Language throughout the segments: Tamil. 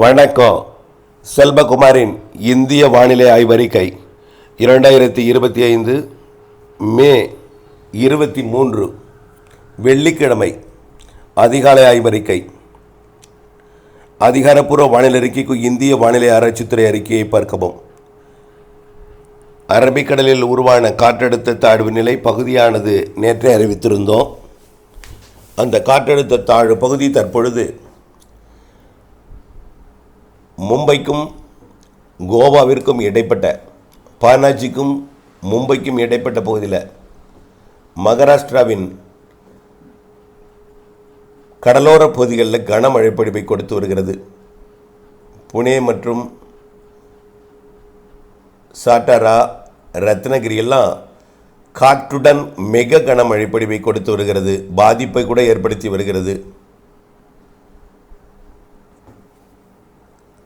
வணக்கம். செல்வகுமாரின் இந்திய வானிலை ஆய்வறிக்கை. இரண்டாயிரத்தி இருபத்தி ஐந்து மே இருபத்தி மூன்று வெள்ளிக்கிழமை அதிகாலை ஆய்வறிக்கை. அதிகாரப்பூர்வ வானிலை அறிக்கைக்கு இந்திய வானிலை ஆராய்ச்சித்துறை அறிக்கையை பார்க்கவும். அரபிக்கடலில் உருவான காற்றழுத்த தாழ்வு நிலை பகுதியானது நேற்றே அறிவித்திருந்தோம். அந்த காற்றழுத்த தாழ்வு பகுதி தற்பொழுது மும்பைக்கும் கோவாவிற்கும் இடைப்பட்ட பானாஜிக்கும் மும்பைக்கும் இடைப்பட்ட பகுதியில் மகாராஷ்டிராவின் கடலோர பகுதிகளில் கனமழை பொழிவை கொடுத்து வருகிறது. புனே மற்றும் சாட்டாரா ரத்னகிரி எல்லாம் காற்றுடன் மிக கனமழை பொழிவை கொடுத்து வருகிறது. பாதிப்பை கூட ஏற்படுத்தி வருகிறது.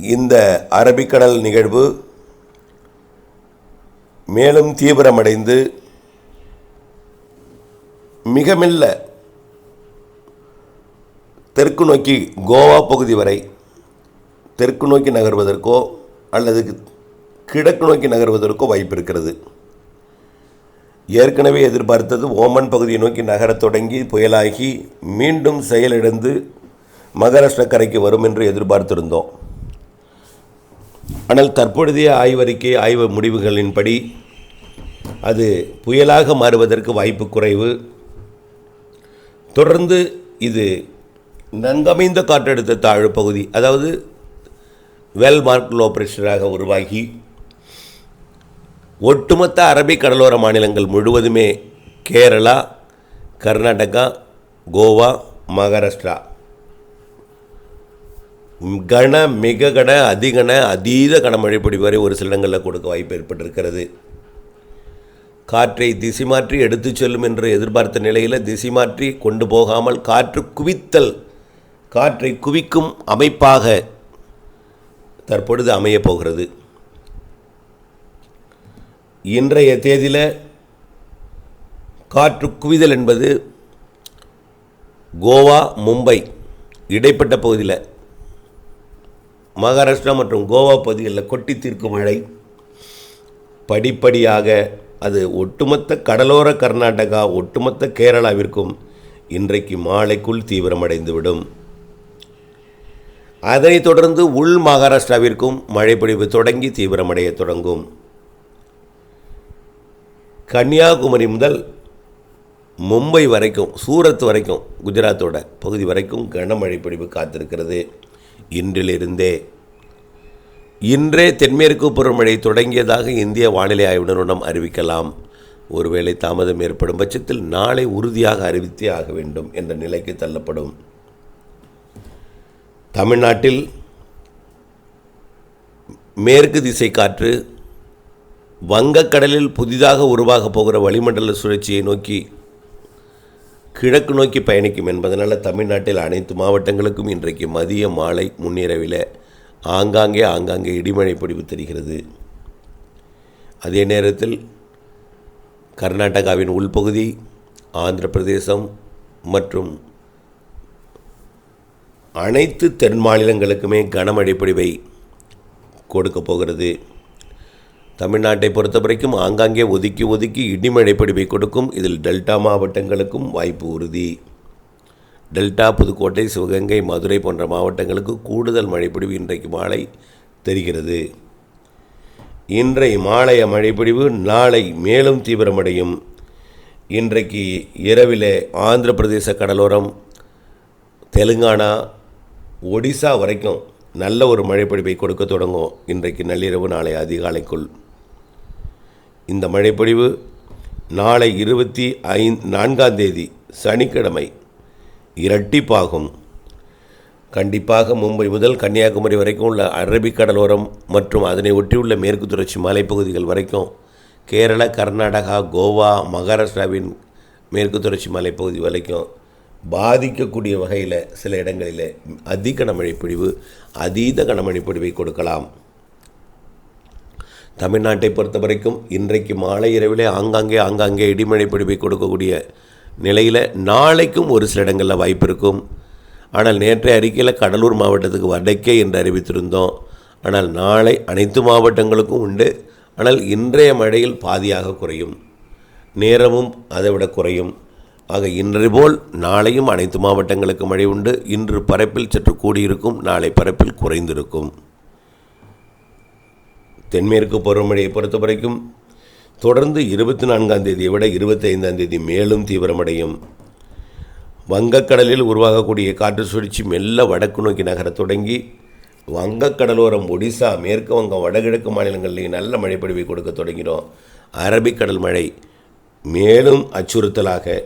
இந்த அரபிக்கடல் நிகழ்வு மேலும் தீவிரமடைந்து மிக மெல்ல தெற்கு நோக்கி கோவா பகுதி வரை தெற்கு நோக்கி நகர்வதற்கோ அல்லது கிழக்கு நோக்கி நகர்வதற்கோ வாய்ப்பு இருக்கிறது. ஏற்கனவே எதிர்பார்த்தது ஓமன் பகுதியை நோக்கி நகரத் தொடங்கி புயலாகி மீண்டும் செயலிழந்து மகாராஷ்டிர கரைக்கு வரும் என்று எதிர்பார்த்திருந்தோம். ஆனால் தற்பொழுதைய ஆய்வறிக்கை ஆய்வு முடிவுகளின்படி அது புயலாக மாறுவதற்கு வாய்ப்பு குறைவு. தொடர்ந்து இது நன்கமைந்த காற்றழுத்த தாழ்வு பகுதி அதாவது வெல் மார்க் லோ ப்ரெஷராக உருவாகி ஒட்டுமொத்த அரபிக் கடலோர மாநிலங்கள் முழுவதுமே கேரளா கர்நாடகா கோவா மகாராஷ்டிரா. கன மிக கன அதிகன அதீத கனமழை பொடிவரை ஒரு சில இடங்களில் கொடுக்க வாய்ப்பு ஏற்பட்டிருக்கிறது. காற்றை திசை மாற்றி எடுத்துச் செல்லும் என்று எதிர்பார்த்த நிலையில் திசை மாற்றி கொண்டு போகாமல் காற்று குவித்தல் காற்றை குவிக்கும் அமைப்பாக தற்பொழுது அமையப் போகிறது. இன்றைய தேதியில் காற்று குவிதல் என்பது கோவா மும்பை இடைப்பட்ட பகுதியில் மகாராஷ்டிரா மற்றும் கோவா பகுதிகளில் கொட்டி தீர்க்கும் மழை. படிப்படியாக அது ஒட்டுமொத்த கடலோர கர்நாடகா ஒட்டுமொத்த கேரளாவிற்கும் இன்றைக்கு மாலைக்குள் தீவிரமடைந்துவிடும். அதனைத் தொடர்ந்து உள் மகாராஷ்டிராவிற்கும் மழைப்பொழிவு தொடங்கி தீவிரமடைய தொடங்கும். கன்னியாகுமரி முதல் மும்பை வரைக்கும் சூரத் வரைக்கும் குஜராத்தோட பகுதி வரைக்கும் கனமழை பொழிவு காத்திருக்கிறது. இன்றிலிருந்தே. இன்றே தென்மேற்கு பருவமழை தொடங்கியதாக இந்திய வானிலை ஆய்வு நிறுவனம் அறிவிக்கலாம். ஒருவேளை தாமதம் ஏற்படும் பட்சத்தில் நாளை உறுதியாக அறிவித்தே ஆக வேண்டும் என்ற நிலைக்கு தள்ளப்படும். தமிழ்நாட்டில் மேற்கு திசை காற்று வங்கக்கடலில் புதிதாக உருவாகப் போகிற வளிமண்டல சுழற்சியை நோக்கி கிழக்கு நோக்கி பயணிக்கும் என்பதனால் தமிழ்நாட்டில் அனைத்து மாவட்டங்களுக்கும் இன்றைக்கு மதிய மாலை முன்னிரவில் ஆங்காங்கே ஆங்காங்கே இடிமழை பொடிவு தெரிகிறது. அதே நேரத்தில் கர்நாடகாவின் உள்பகுதி ஆந்திர பிரதேசம் மற்றும் அனைத்து தென் மாநிலங்களுக்குமே கனமழை பொடிவை கொடுக்கப் போகிறது. தமிழ்நாட்டை பொறுத்த வரைக்கும் ஆங்காங்கே ஒதுக்கி ஒதுக்கி இடிமழை பொழிவை கொடுக்கும். இதில் டெல்டா மாவட்டங்களுக்கும் வாய்ப்பு உறுதி. டெல்டா புதுக்கோட்டை சிவகங்கை மதுரை போன்ற மாவட்டங்களுக்கு கூடுதல் மழைப்பிடிவு இன்றைக்கு மாலை தெரிகிறது. இன்றைய மாலைய மழைப்பிடிவு நாளை மேலும் தீவிரமடையும். இன்றைக்கு இரவில் ஆந்திர பிரதேச கடலோரம் தெலுங்கானா ஒடிசா வரைக்கும் நல்ல ஒரு மழைப்பிடிப்பை கொடுக்க தொடங்கும். இன்றைக்கு நள்ளிரவு நாளை அதிகாலைக்குள். இந்த மழைப்பொழிவு நாளை இருபத்தி ஐந்து நான்காம் தேதி சனிக்கிழமை இரட்டிப்பாகும். கண்டிப்பாக மும்பை முதல் கன்னியாகுமரி வரைக்கும் உள்ள அரபிக் கடலோரம் மற்றும் அதனை ஒட்டியுள்ள மேற்கு தொடர்ச்சி மலைப்பகுதிகள் வரைக்கும் கேரளா கர்நாடகா கோவா மகாராஷ்டிராவின் மேற்கு தொடர்ச்சி மலைப்பகுதி வரைக்கும் பாதிக்கக்கூடிய வகையில் சில இடங்களில் அதி கனமழை பொழிவு அதீத கனமழை பொழிவை கொடுக்கலாம். தமிழ்நாட்டை பொறுத்த வரைக்கும் இன்றைக்கு மாலை இரவிலே ஆங்காங்கே ஆங்காங்கே இடிமழை பிடிப்பை கொடுக்கக்கூடிய நிலையில் நாளைக்கும் ஒரு சில இடங்களில் வாய்ப்பு இருக்கும். ஆனால் நேற்றைய அறிக்கையில் கடலூர் மாவட்டத்துக்கு வடக்கே என்று அறிவித்திருந்தோம். ஆனால் நாளை அனைத்து மாவட்டங்களுக்கும் உண்டு. ஆனால் இன்றைய மழையில் பாதியாக குறையும். நேரமும் அதைவிட குறையும். ஆக இன்று போல் நாளையும் அனைத்து மாவட்டங்களுக்கு மழை உண்டு. இன்று பரப்பில் சற்று கூடியிருக்கும். நாளை பரப்பில் குறைந்திருக்கும். தென்மேற்கு பருவமழையை பொறுத்த வரைக்கும் தொடர்ந்து இருபத்தி நான்காம் தேதியை விட இருபத்தைந்தாம் தேதி மேலும் தீவிரமடையும். வங்கக்கடலில் உருவாகக்கூடிய காற்று சுழற்சி மெல்ல வடக்கு நோக்கி நகரத் தொடங்கி வங்கக்கடலோரம் ஒடிசா மேற்கு வங்கம் வடகிழக்கு மாநிலங்களில் நல்ல மழை பொழிவை கொடுக்க தொடங்கிடும் அரபிக்கடல் மழை மேலும் அச்சுறுத்தலாக.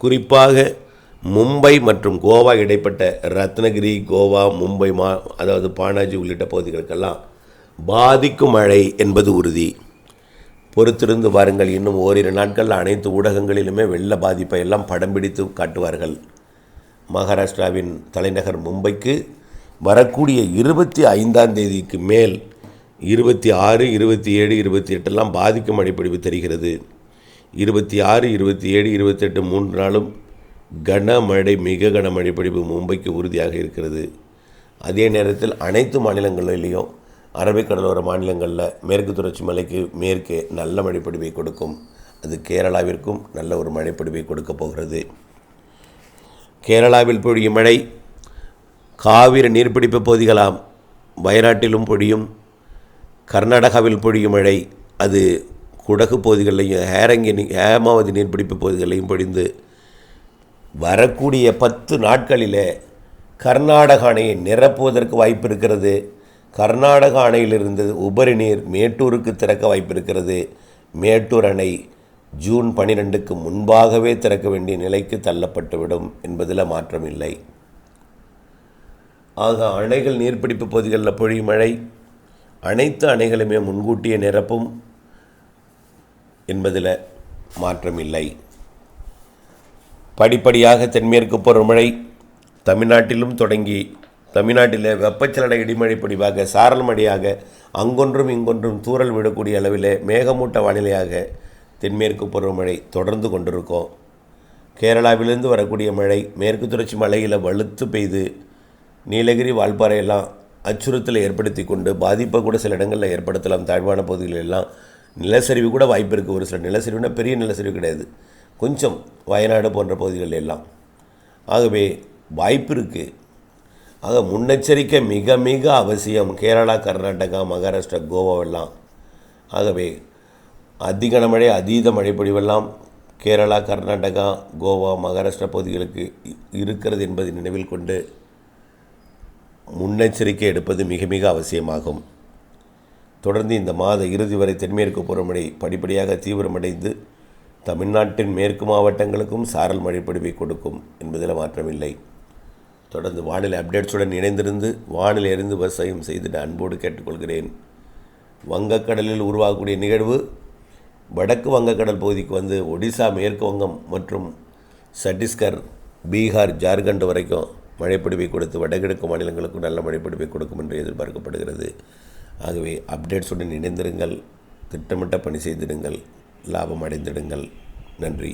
குறிப்பாக மும்பை மற்றும் கோவா இடைப்பட்ட ரத்னகிரி கோவா மும்பை மா அதாவது பானாஜி உள்ளிட்ட பகுதிகளுக்கெல்லாம் பாதிக்கும் மழை என்பது உறுதி. பொறுத்திருந்து வாருங்கள் இன்னும் ஓரிரு நாட்களில் அனைத்து ஊடகங்களிலுமே வெள்ள பாதிப்பை எல்லாம் படம் பிடித்து காட்டுவார்கள். மகாராஷ்டிராவின் தலைநகர் மும்பைக்கு வரக்கூடிய இருபத்தி ஐந்தாம் தேதிக்கு மேல் இருபத்தி ஆறு இருபத்தி ஏழு இருபத்தி எட்டெல்லாம் பாதிக்கும் மழைப்பொழிவு தெரிகிறது. இருபத்தி ஆறு இருபத்தி ஏழு இருபத்தெட்டு மூன்று நாளும் கனமழை மிக கனமழை பொழிவு மும்பைக்கு உறுதியாக இருக்கிறது. அதே நேரத்தில் அனைத்து மாநிலங்களிலேயும் அரபிக்கடலோர மாநிலங்களில் மேற்கு தொடர்ச்சி மலைக்கு மேற்கே நல்ல மழைப்பொடிவை கொடுக்கும். அது கேரளாவிற்கும் நல்ல ஒரு மழைப்பொடிவை கொடுக்க போகிறது. கேரளாவில் பொழியும் மழை காவிரி நீர்பிடிப்பு பகுதிகளாம் வயநாட்டிலும் பொழியும். கர்நாடகாவில் பொழியும் மழை அது குடகு பகுதிகளிலையும் ஹேரங்கி ஹேமாவதி நீர்பிடிப்பு பகுதிகளையும் பொழிந்து வரக்கூடிய பத்து நாட்களிலே கர்நாடக அணையை நிரப்புவதற்கு வாய்ப்பு இருக்கிறது. கர்நாடக அணையிலிருந்து உபரி நீர் மேட்டூருக்கு திறக்க வாய்ப்பிருக்கிறது. மேட்டூர் அணை ஜூன் பனிரெண்டுக்கு முன்பாகவே திறக்க வேண்டிய நிலைக்கு தள்ளப்பட்டுவிடும் என்பதில் மாற்றம் இல்லை. ஆக அணைகள் நீர்பிடிப்பு பகுதிகளில் பொழியும் மழை அனைத்து அணைகளுமே முன்கூட்டியே நிரப்பும் என்பதில் மாற்றமில்லை படிப்படியாக தென்மேற்கு பருவமழை தமிழ்நாட்டிலும் தொடங்கி தமிழ்நாட்டில் வெப்பச்சலன இடிமழை பொடிவாக சாரல் மழையாக அங்கொன்றும் இங்கொன்றும் தூறல் விடக்கூடிய அளவில் மேகமூட்ட வானிலையாக தென்மேற்கு பருவமழை தொடர்ந்து கொண்டிருக்கும். கேரளாவிலிருந்து வரக்கூடிய மழை மேற்கு தொடர்ச்சி மலையில் வலுத்து பெய்து நீலகிரி வால்பாறை எல்லாம் அச்சுறுத்தலை ஏற்படுத்தி கொண்டு பாதிப்பை கூட சில இடங்களில் ஏற்படுத்தலாம். தாழ்வான பகுதிகளில் எல்லாம் நிலச்சரிவு கூட வாய்ப்பு இருக்குது ஒரு சில நிலச்சரிவுனா பெரிய நிலச்சரிவு கிடையாது. கொஞ்சம் வயநாடு போன்ற பகுதிகள் எல்லாம். ஆகவே வாய்ப்பு இருக்குது ஆக முன்னெச்சரிக்கை மிக மிக அவசியம் கேரளா கர்நாடகா மகாராஷ்டிரா கோவாவெல்லாம் ஆகவே அதிக மழை அதீத மழைப்பொழிவெல்லாம் கேரளா கர்நாடகா கோவா மகாராஷ்டிரா பகுதிகளுக்கு இருக்கிறது என்பதை நினைவில் கொண்டு முன்னெச்சரிக்கை எடுப்பது மிக மிக அவசியமாகும். தொடர்ந்து இந்த மாத இறுதி வரை தென்மேற்கு பருவமழை படிப்படியாக தீவிரமடைந்து தமிழ்நாட்டின் மேற்கு மாவட்டங்களுக்கும் சாரல் மழைப்பொழிவை கொடுக்கும் என்பதில் மாற்றமில்லை. தொடர்ந்து வானிலை அப்டேட்ஸுடன் இணைந்திருந்து வானிலை அறிந்து விவசாயம் செய்திட அன்போடு கேட்டுக்கொள்கிறேன். வங்கக்கடலில் உருவாகக்கூடிய நிகழ்வு வடக்கு வங்கக்கடல் பகுதிக்கு வந்து ஒடிசா மேற்கு வங்கம் மற்றும் சட்டீஸ்கர் பீகார் ஜார்க்கண்ட் வரைக்கும் மழைப்பொழிவை கொடுத்து வடகிழக்கு மாநிலங்களுக்கும் நல்ல மழைப்பொழிவை கொடுக்கும் என்று எதிர்பார்க்கப்படுகிறது. ஆகவே அப்டேட்ஸுடன் இணைந்திருங்கள் திட்டமிட்ட பணி செய்திடுங்கள் லாபம் அடைந்திடுங்கள். நன்றி.